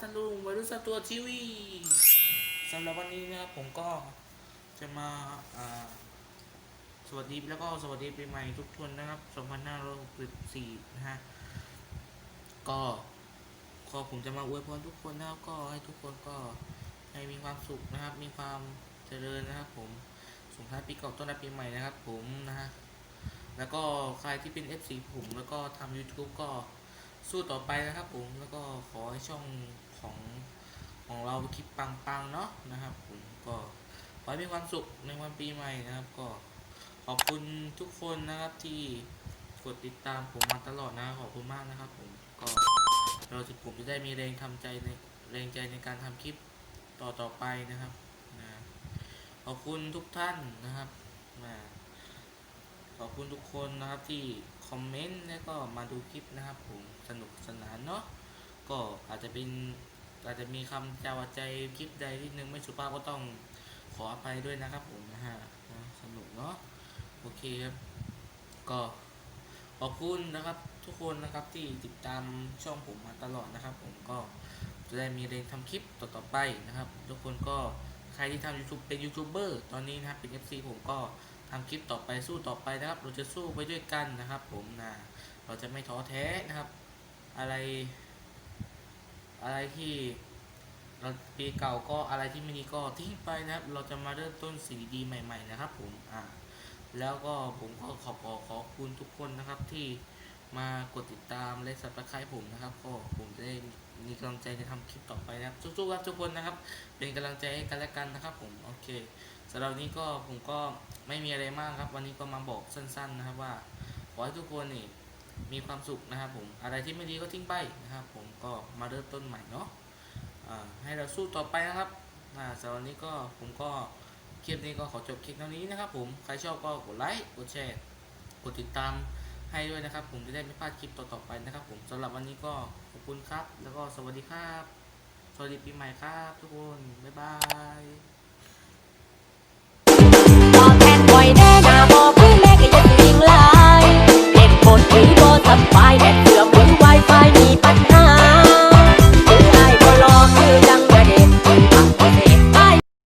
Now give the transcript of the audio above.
น้องต้นน้ำพัทลุงวัยรุ่นสตัวทีวีสำหรับวันนี้นะครับผมก็จะมาอ่าสวัสดีแล้วก็สวัสดีปีใหม่ทุกคนนะครับ2564นะฮะก็ก็ผมจะมาอวยพรทุกคนนะครับก็ให้ทุกคนก็ให้มีความสุขนะครับ มีความเจริญนะครับ ผมส่งท้ายปีเก่าต้อนรับปีใหม่นะครับ ผมนะฮะแล้วก็ใครที่เป็น FC ผมแล้วก็ทำ YouTube ก็สู้ต่อไปนะครับผมแล้วก็ขอให้ช่อง ของของเราคลิปปังๆเนาะนะครับผมก็ขอให้มีความสุขในวันปีใหม่นะครับ ก็ขอบคุณทุกคนนะครับที่กดติดตามผมมาตลอดนะขอบคุณมากนะครับผมก็เราจะผมจะได้มีแรงทำใจในแรงใจในการทำคลิปต่อต่อไปนะครับนะขอบคุณทุกท่านนะครับนะขอบคุณทุกคนนะครับที่คอมเมนต์แล้วก็มาดูคลิปนะครับผมสนุกสนานเนาะก็อาจจะเป็น อาจจะมีคำจาวาใจคลิปใดที่นึงไม่สุภาพก็ต้องขออภัยด้วยนะครับผมนะฮะนะสนุกเนาะโอเคครับ ก็ขอบคุณนะครับทุกคนนะครับที่ติดตามช่องผมมาตลอดนะครับ ผมก็จะได้มีแรงทำคลิปต่อๆไปนะครับ ทุกคนก็ใครที่ทำ YouTube เป็นยูทูบเบอร์ตอนนี้นะครับเป็น FC ผมก็ทำคลิปต่อไปสู้ต่อไปนะครับ เราจะสู้ไปด้วยกันนะครับ ผมนะเราจะไม่ท้อแท้นะครับ อะไร อะไรที่เราปีเก่าก็อะไรที่ไม่ดีก็ทิ้งไปนะครับ เราจะมาเริ่มต้นสิ่งดีใหม่ ๆ นะครับ ผมอ่าแล้วก็ผมก็ขอขอขอบคุณทุกคนนะครับที่มากดติดตามและสับสไครต์ผมนะครับ ก็ผมจะได้มีกำลังใจในทำคลิปต่อไปนะครับสู้ๆครับทุกคนนะครับ เป็นกำลังใจให้กันและกันนะครับ ผมโอเคสำหรับนี้ก็ผมก็ไม่มีอะไรมากครับ วันนี้ก็มาบอกสั้น ๆ นะครับว่าขอให้ทุกคนนี่ มีความสุขนะครับผมอะไรที่ไม่ดีก็ทิ้งไปนะครับ ผมก็มาเริ่มต้นใหม่เนาะให้เราสู้ต่อไปนะครับสำหรับวันนี้ก็ผมก็คลิปนี้ก็ขอจบคลิปเท่านี้นะครับผมใครชอบก็กดไลค์กดแชร์กดติดตามให้ด้วยนะครับ ผมจะได้ไม่พลาดคลิปต่อๆไปนะครับ ผมสำหรับวันนี้ก็ขอบคุณครับ แล้วก็สวัสดีครับ สวัสดีปีใหม่ครับทุกคนบ๊ายบาย